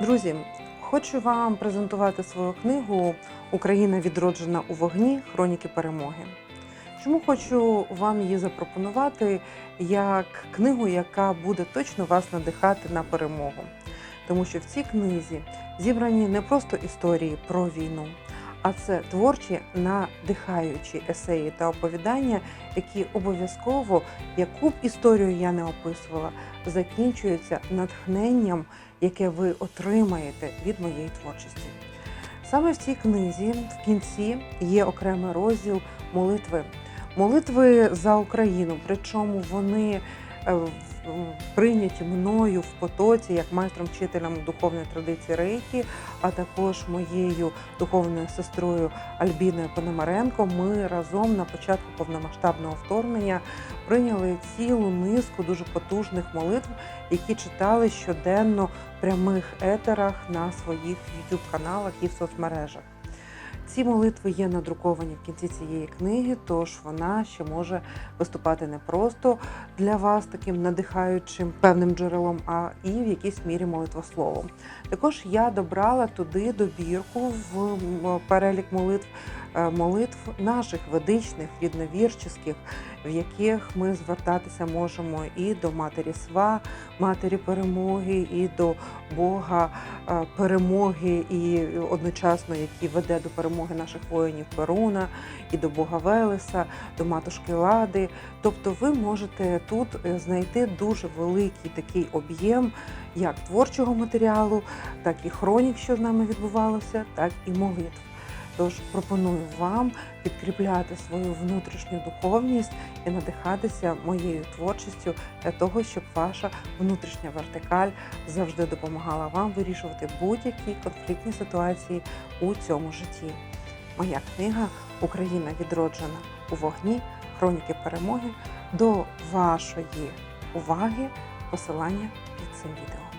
Друзі, хочу вам презентувати свою книгу Україна відроджена у вогні. Хроніки перемоги. Чому хочу вам її запропонувати як книгу, яка буде точно вас надихати на перемогу? Тому що в цій книзі зібрані не просто історії про війну, а це творчі надихаючі есеї та оповідання, які обов'язково, яку б історію я не описувала, закінчуються натхненням, яке ви отримаєте від моєї творчості. Саме в цій книзі в кінці є окремий розділ молитви. Молитви за Україну, причому вони е, прийняті мною в потоці як майстром-вчителем духовної традиції Рейкі, а також моєю духовною сестрою Альбіною Пономаренко. Ми разом на початку повномасштабного вторгнення прийняли цілу низку дуже потужних молитв, які читали щоденно в прямих етерах на своїх youtube каналах і в соцмережах. Ці молитви є надруковані в кінці цієї книги, тож вона ще може виступати не просто для вас таким надихаючим певним джерелом, а і в якійсь мірі молитвословом. Також я добрала туди добірку в перелік молитв молитв наших ведичних, рідновірчих, в яких ми звертатися можемо і до матері Сва, матері перемоги, і до Бога е, перемоги, і одночасно, який веде до перемоги наших воїнів Перуна, і до Бога Велеса, до матушки Лади. Тобто, ви можете тут е, знайти дуже великий такий об'єм як творчого матеріалу, так і хронік, що з нами відбувалося, так і молитв. Тож пропоную вам підкріпляти свою внутрішню духовність і надихатися моєю творчістю для того, щоб ваша внутрішня вертикаль завжди допомагала вам вирішувати будь-які конфліктні ситуації у цьому житті. Моя книга Україна відроджена у вогні. Хроніки перемоги до вашої уваги посилання під цим відео.